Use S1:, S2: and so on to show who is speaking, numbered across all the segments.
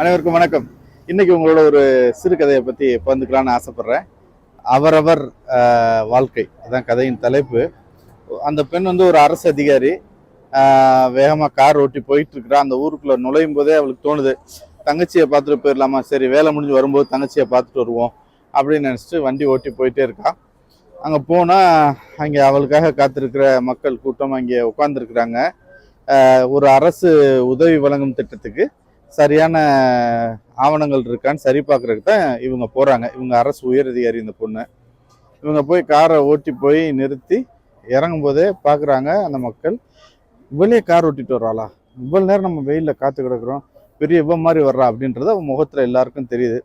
S1: அனைவருக்கும் வணக்கம். இன்னைக்கு உங்களோட ஒரு சிறுகதையை பற்றி பகிர்ந்துக்கலான்னு ஆசைப்பட்றேன். அவரவர் வாழ்க்கை. அதான் கதையின் தலைப்பு. அந்த பெண் வந்து ஒரு அரசு அதிகாரி. வேகமாக கார் ஓட்டி போயிட்டு இருக்கிறா அந்த ஊருக்குள்ளே நுழையும் போதே அவளுக்கு தோணுது தங்கச்சியை பார்த்துட்டு போயிடலாமா? சரி வேலை முடிஞ்சு வரும்போது தங்கச்சியை பார்த்துட்டு வருவோம் அப்படின்னு நினச்சிட்டு வண்டி ஓட்டி போயிட்டே இருக்கா. அங்கே போனால் அங்கே அவளுக்காக காத்திருக்கிற மக்கள் கூட்டம் அங்கே உட்காந்துருக்குறாங்க ஒரு அரசு உதவி வழங்கும் திட்டத்துக்கு சரியான ஆவணங்கள் இருக்கான்னு சரி பார்க்கறதுக்கு தான் இவங்க போகிறாங்க இவங்க அரசு உயர் அதிகாரி இந்த பொண்ணு. இவங்க போய் காரை ஓட்டி போய் நிறுத்தி இறங்கும் போதே பார்க்குறாங்க அந்த மக்கள். இவ்வளே கார் ஓட்டிட்டு வர்றாளா? இவ்வளோ நேரம் நம்ம வெயிலில் காத்து கிடக்குறோம். பெரிய இவ்வளோ மாதிரி வர்றா அப்படின்றது அவன் முகத்தில் எல்லாருக்கும் தெரியுது.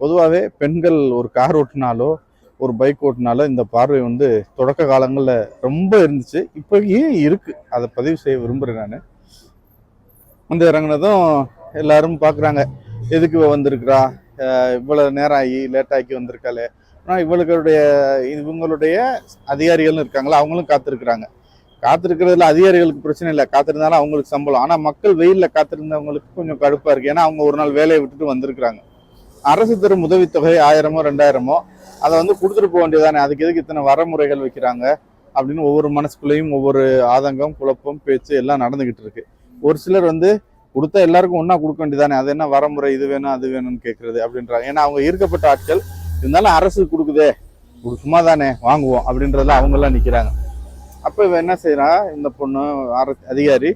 S1: பொதுவாகவே பெண்கள் ஒரு கார் ஓட்டினாலோ ஒரு பைக் ஓட்டினாலோ இந்த பார்வை வந்து தொடக்க காலங்களில் ரொம்ப இருந்துச்சு. இப்போ ஏன் இருக்குது அதை பதிவு செய்ய விரும்புகிறேன் நான். வந்து இறங்குனதும் எல்லாரும் பார்க்குறாங்க எதுக்கு வந்திருக்கிறா? இவ்வளோ நேரம் ஆகி லேட் வந்திருக்காளே. ஆனால் இவளுடைய இவங்களுடைய அதிகாரிகள்னு இருக்காங்களா? அவங்களும் காத்திருக்கிறாங்க. காத்திருக்கிறதுல அதிகாரிகளுக்கு பிரச்சனை இல்லை. காத்திருந்தாலும் அவங்களுக்கு சம்பளம். ஆனால் மக்கள் வெயிலில் காத்திருந்தவங்களுக்கு கொஞ்சம் கடுப்பாக இருக்குது ஏன்னா அவங்க ஒரு நாள் வேலையை விட்டுட்டு வந்திருக்கிறாங்க. அரசு தரும் உதவித்தொகை ஆயிரமோ ரெண்டாயிரமோ அதை வந்து கொடுத்துட்டு போக வேண்டியதானே அதுக்கு எதுக்கு இத்தனை வரமுறைகள் வைக்கிறாங்க? அப்படின்னு ஒவ்வொரு மனசுக்குள்ளேயும் ஒவ்வொரு ஆதங்கம் குழப்பம் பேச்சு எல்லாம் நடந்துக்கிட்டு இருக்கு. ஒரு சிலர் வந்து கொடுத்தா எல்லாருக்கும் ஒன்றா கொடுக்க வேண்டியதானே அது என்ன வரமுறை இது வேணும் அது வேணும்னு கேட்குறது அப்படின்றாங்க. ஏன்னா அவங்க ஈர்க்கப்பட்ட ஆட்கள் இருந்தாலும் அரசு கொடுக்குதே சும்மா தானே வாங்குவோம் அப்படின்றதுல அவங்கெல்லாம் நிற்கிறாங்க அப்போ இவன் என்ன செய்கிறான் இந்த பொண்ணு அரசு அதிகாரி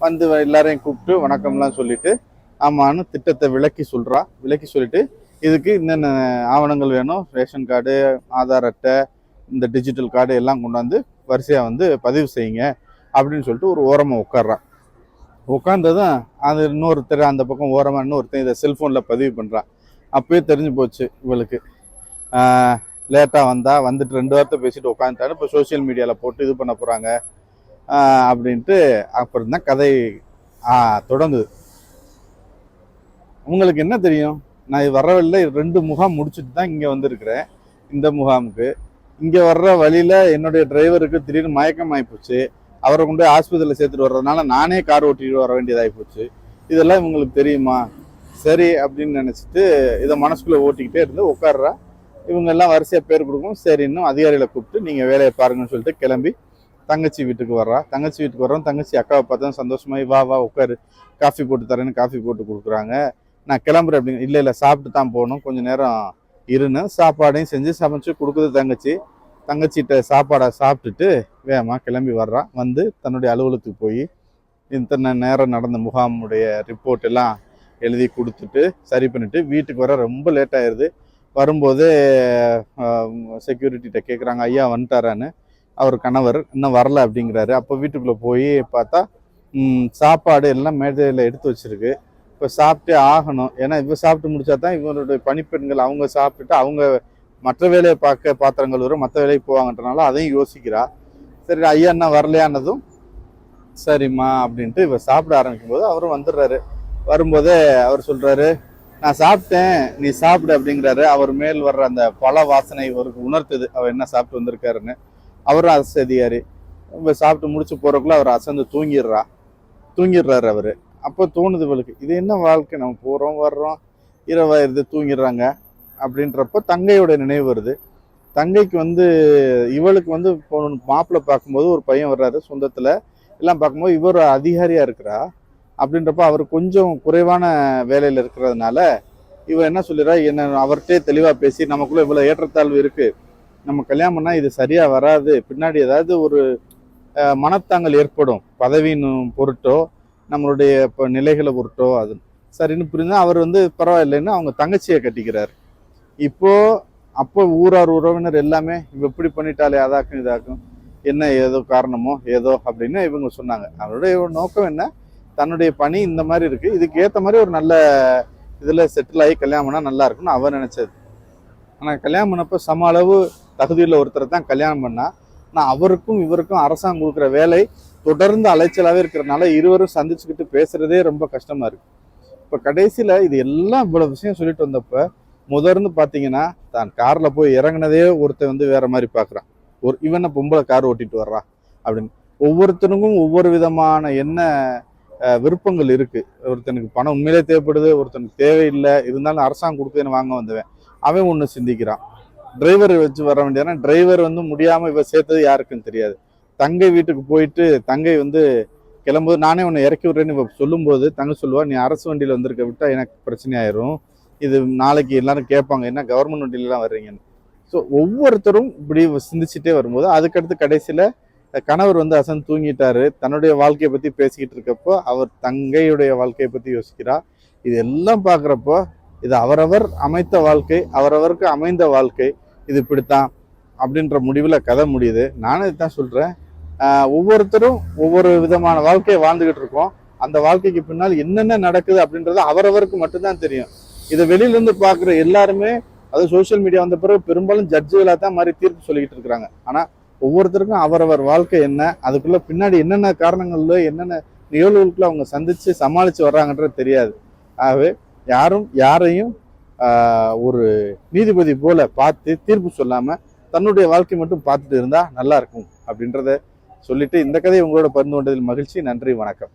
S1: வந்து எல்லாரையும் கூப்பிட்டு வணக்கம்லாம் சொல்லிட்டு ஆமான்னு திட்டத்தை விளக்கி சொல்கிறா விளக்கி சொல்லிட்டு இதுக்கு என்னென்ன ஆவணங்கள் வேணும்? ரேஷன் கார்டு ஆதார் அட்டை இந்த டிஜிட்டல் கார்டு எல்லாம் கொண்டாந்து வரிசையாக வந்து பதிவு செய்யுங்க அப்படின்னு சொல்லிட்டு ஒரு ஓரமாக உட்கார்றான் உட்காந்ததும் அது இன்னொருத்தர் அந்த பக்கம் ஓரமாக இன்னொருத்தன் இதை செல்ஃபோனில் பதிவு பண்ணுறான் அப்பயே தெரிஞ்சு போச்சு இவளுக்கு. லேட்டாக வந்தால் வந்துட்டு ரெண்டு வாரத்தை பேசிட்டு உட்காந்துட்டாரு இப்போ சோஷியல் மீடியாவில் போட்டு இது பண்ண போகிறாங்க அப்படின்ட்டு அப்புறம் தான் கதை தொடங்குது. உங்களுக்கு என்ன தெரியும்? நான் வர ரெண்டு முகாம் முடிச்சுட்டு தான் இங்கே வந்திருக்கிறேன் இந்த முகாமுக்கு. இங்கே வர்ற வழியில் என்னுடைய டிரைவருக்கு திடீர்னு மயக்கம் ஆகிப்போச்சு அவரை கொண்டு போய் ஆஸ்பத்திரியில் சேர்த்துட்டு வர்றதுனால நானே கார் ஓட்டிட்டு வர வேண்டியதாகி போச்சு. இதெல்லாம் இவங்களுக்கு தெரியுமா? சரி அப்படின்னு நினச்சிட்டு இதை மனசுக்குள்ளே ஓட்டிக்கிட்டே இருந்து உட்காடுறா இவங்க எல்லாம் வரிசையாக பேர் கொடுக்கும். சரி இன்னும் அதிகாரிகளை கூப்பிட்டு நீங்கள் வேலையை பாருங்கன்னு சொல்லிட்டு கிளம்பி தங்கச்சி வீட்டுக்கு வர்றா. தங்கச்சி வீட்டுக்கு வரோம் தங்கச்சி அக்காவை பார்த்தா சந்தோஷமாயி வா வா உட்காரு. காஃபி போட்டு தரேன்னு காஃபி போட்டு கொடுக்குறாங்க. நான் கிளம்புறேன் அப்படின்னு இல்லை இல்லை சாப்பிட்டு தான் போகணும். கொஞ்சம் நேரம் இருன்னு சாப்பாடையும் செஞ்சு சமைச்சு கொடுக்குது தங்கச்சி. தங்கச்சிகிட்ட சாப்பாடை சாப்பிட்டுட்டு வேகமாக கிளம்பி வர்றான் வந்து தன்னுடைய அலுவலகத்துக்கு போய் இத்தனை நேரம் நடந்த முகாமுடைய ரிப்போர்ட் எல்லாம் எழுதி கொடுத்துட்டு சரி பண்ணிவிட்டு வீட்டுக்கு வர ரொம்ப லேட் ஆயிடுது வரும்போது செக்யூரிட்டிகிட்ட கேட்குறாங்க ஐயா வந்துட்டாரான்னு. அவர் கணவர் இன்னும் வரல அப்படிங்கிறாரு. அப்போ வீட்டுக்குள்ளே போய் பார்த்தா சாப்பாடு எல்லாம் மேடையில் எடுத்து வச்சிருக்கு. இப்போ சாப்பிட்டே ஆகணும். ஏன்னா இப்போ சாப்பிட்டு முடிச்சா தான் இவங்களுடைய பணிப்பெண்கள் அவங்க சாப்பிட்டுட்டு அவங்க மற்ற வேலையை பார்க்க பாத்திரங்கள் வரும் மற்ற வேலைக்கு போவாங்கன்றனால அதையும் யோசிக்கிறா. சரி ஐயா என்ன வரலையானதும் சரிம்மா அப்படின்ட்டு இவ சாப்பிட ஆரம்பிக்கும் போது அவரும் வந்துடுறாரு. வரும்போதே அவர் சொல்றாரு நான் சாப்பிட்டேன் நீ சாப்பிடு அப்படிங்கிறாரு. அவர் மேல் வர்ற அந்த பழ வாசனை இவருக்கு உணர்த்துது. அவர் என்ன சாப்பிட்டு வந்திருக்காருன்னு. அவரும் அரசு அதிகாரி இவ சாப்பிட்டு முடிச்சு போறதுக்குள்ள அவர் அசந்து தூங்கிடுறா. தூங்கிடுறாரு அவரு. அப்போ தோணுது இவளுக்கு இது என்ன வாழ்க்கை? நம்ம போகிறோம் வர்றோம் இரவாயிருது தூங்கிடுறாங்க. அப்படின்றப்ப தங்கையோட நினைவு வருது. தங்கைக்கு வந்து இவளுக்கு வந்து மாப்பிள்ளை பார்க்கும்போது ஒரு பையன் வர்றாரு சொந்தத்தில். எல்லாம் பார்க்கும்போது இவர் அதிகாரியாக இருக்கிறா? அப்படின்றப்ப அவர் கொஞ்சம் குறைவான வேலையில் இருக்கிறதுனால இவர் என்ன சொல்லிடுறா என்ன அவர்கிட்டே தெளிவாக பேசி நமக்குள்ளே இவ்வளோ ஏற்றத்தாழ்வு இருக்குது நம்ம கல்யாணம் இது சரியாக வராது. பின்னாடி ஏதாவது ஒரு மனத்தாங்கல் ஏற்படும். பதவியின் பொருட்டோ நம்மளுடைய இப்போ நிலைகளை பொருட்டோ அது சரின்னு புரிஞ்சா அவர் வந்து பரவாயில்லைன்னு அவங்க தங்கச்சியை கட்டிக்கிறார். இப்போ அப்போ ஊரார் உறவினர் எல்லாமே இவ இப்படி பண்ணிட்டாலே அதாக்கும் இதாக்கும். என்ன ஏதோ காரணமோ ஏதோ அப்படின்னு இவங்க சொன்னாங்க. அவருடைய நோக்கம் என்ன? தன்னுடைய பணி இந்த மாதிரி இருக்கு. இதுக்கு ஏற்ற மாதிரி ஒரு நல்ல இதில் செட்டில் ஆகி கல்யாணம் பண்ணால் நல்லா இருக்கும்னு அவர் நினைச்சது. ஆனால் கல்யாணம் பண்ணப்போ சம அளவு தகுதியில் ஒருத்தரை தான் கல்யாணம் பண்ணா. ஆனால் அவருக்கும் இவருக்கும் அரசாங்கம் கொடுக்குற வேலை தொடர்ந்து அலைச்சலாகவே இருக்கிறதுனால இருவரும் சந்திச்சுக்கிட்டு பேசுறதே ரொம்ப கஷ்டமா இருக்கு. இப்போ கடைசியில் இது எல்லாம் இவ்வளோ விஷயம் சொல்லிட்டு வந்தப்போ முதர்ந்து பார்த்தீங்கன்னா தான் காரில் போய் இறங்கினதே ஒருத்தன் வந்து வேற மாதிரி பார்க்குறான் ஒரு இவனை பொம்பளை கார் ஓட்டிட்டு வர்றா? அப்படின்னு. ஒவ்வொருத்தனுக்கும் ஒவ்வொரு விதமான என்ன விருப்பங்கள் இருக்கு. ஒருத்தனுக்கு பணம் உண்மையிலே தேவைப்படுது ஒருத்தனுக்கு தேவையில்லை. இருந்தாலும் அரசாங்கம் கொடுக்குதுன்னு வாங்க வந்தவன். அவன் ஒன்று சிந்திக்கிறான். டிரைவர் வச்சு வர வேண்டியதுனா டிரைவர் வந்து முடியாமல் இவ சேர்த்தது யாருக்குன்னு தெரியாது. தங்கை வீட்டுக்கு போயிட்டு தங்கை வந்து கிளம்பும்போது நானே உன்னை இறக்கி விடுறேன்னு இப்போ சொல்லும்போது தங்க சொல்லுவா நீ அரசு வண்டியில் வந்திருக்க விட்டால் எனக்கு பிரச்சனை ஆயிரும். இது நாளைக்கு எல்லாரும் கேட்பாங்க என்ன கவர்மெண்ட் வண்டியிலலாம் வர்றீங்கன்னு? ஸோ ஒவ்வொருத்தரும் இப்படி சிந்திச்சுட்டே வரும்போது அதுக்கடுத்து கடைசியில் கணவர் வந்து அசன் தூங்கிட்டாரு. தன்னுடைய வாழ்க்கையை பற்றி பேசிக்கிட்டு இருக்கப்போ அவர் தங்கையுடைய வாழ்க்கையை பற்றி யோசிக்கிறா இது எல்லாம் பார்க்குறப்போ இது அவரவர் அமைத்த வாழ்க்கை அவரவருக்கு அமைந்த வாழ்க்கை இது இப்படித்தான் அப்படின்ற முடிவில் கதை முடியுது. நானும் இதுதான் சொல்கிறேன் ஒவ்வொருத்தரும் ஒவ்வொரு விதமான வாழ்க்கையை வாழ்ந்துக்கிட்டு இருக்கோம். அந்த வாழ்க்கைக்கு பின்னால் என்னென்ன நடக்குது அப்படின்றது அவரவருக்கு மட்டும்தான் தெரியும். இதை வெளியிலேருந்து பார்க்குற எல்லாருமே அது சோஷியல் மீடியா வந்த பிறகு பெரும்பாலும் ஜட்ஜுகளாக தான் மாதிரி தீர்ப்பு சொல்லிக்கிட்டு இருக்கிறாங்க. ஆனால் ஒவ்வொருத்தருக்கும் அவரவர் வாழ்க்கை என்ன அதுக்குள்ள பின்னாடி என்னென்ன காரணங்களில் என்னென்ன நிகழ்வுகளுக்குள்ள அவங்க சந்தித்து சமாளித்து வர்றாங்கன்றது தெரியாது. ஆகவே யாரும் யாரையும் ஒரு நீதிபதி போல பார்த்து தீர்ப்பு சொல்லாமல் தன்னுடைய வாழ்க்கை மட்டும் பார்த்துட்டு இருந்தால் நல்லா இருக்கும் அப்படின்றத சொல்லிட்டு இந்த கதையை உங்களோட பகிர்ந்து கொண்டதில் மகிழ்ச்சி நன்றி வணக்கம்.